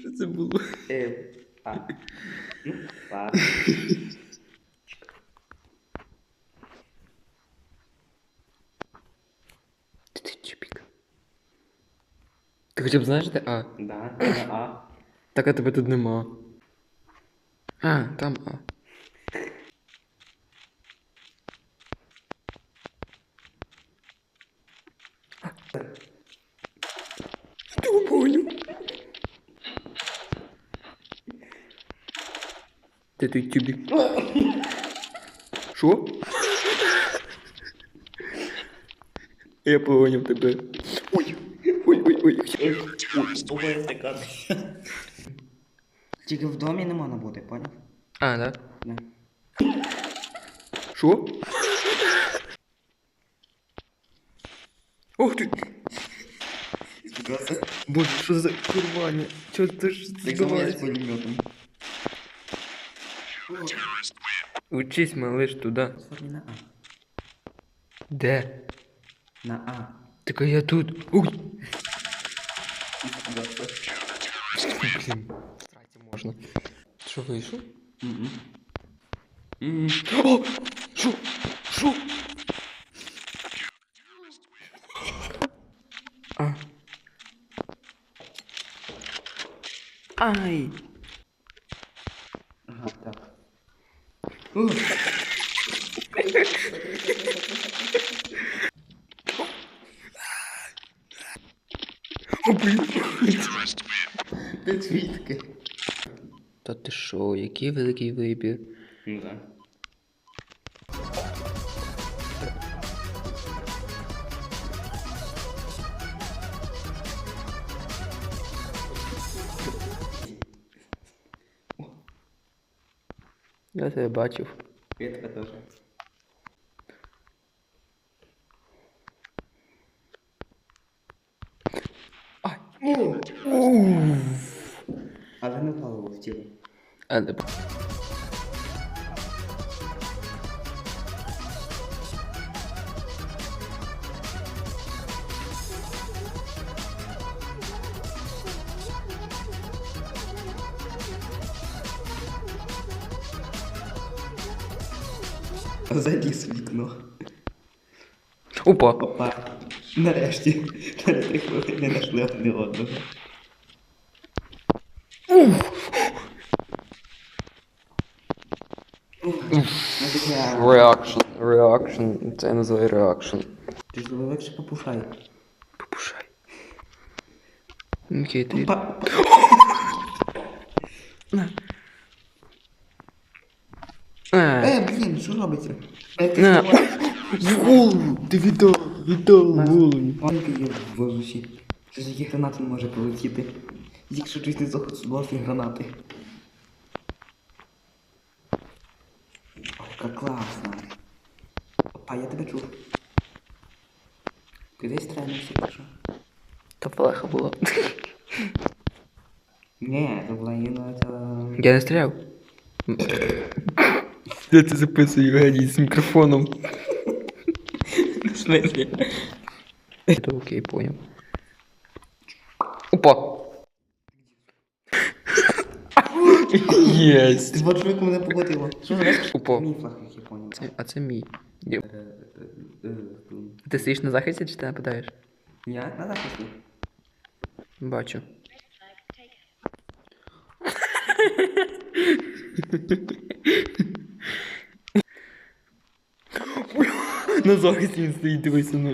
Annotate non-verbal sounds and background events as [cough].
Що це було? Е, а. Ну, ладно. Ти ти чіпік. Ти хоча б знаєш, де А? Да, да, а. Так, а тебе тут нема. А, там А. Ти той тюбік. Що? Я поняв тебе. Ой, ой, ой, ой. Обоє стикати. Тільки в домі не можна бути, поняв? А, да? Да. Що? Ох ти! Боже, що за курвання? Чо це ж збивається? пулеметом. Учись, малиш, туди. Сьогодні на А. Де? На А. Так а я тут. Уй! Блін, срати можна. Що вийшов? О! Що? Що? А. Ай! Ага, так. О, блін. Ти звідки? Та ти що, який великий вибір? Ну так. Я тебе бачив. Я тебе теж. Але не в голову в тіло. Але... Заліз в вікно. Опа! Опа. Нарешті. Через три хвилини знайшли одне одного. Реакшн, реакшн. Це я називаю реакшн. Ти зловивши попушай. Попушай. Окей, ти. Опа, опа. [gasps] А, Е, блін, що робиться? Е. В [laughs] голову! Ти віддав, віддав голову. Панки є в воздусі. Що з які гранати не може полетіти. Якщо чуть не зловив гранати. Ой, яка класна. Опа, я тебе чув. Ти десь тренився, чи що? Та плаха була. Ні, це була це... Я не стріляв. [coughs] Я це записую Євгеній з мікрофоном. В смислі? Это окей, понял. Опа! Єсть! Ти бачиш, як мене погодило. Що знаєш? Опа. Мій флаг, як я понял. Це- А це мій. Є. Е, е, е, Ти стоїш на захисті чи ти нападаєш? Я на захисті. Бачу. На захисті він стоїть, дивися ну.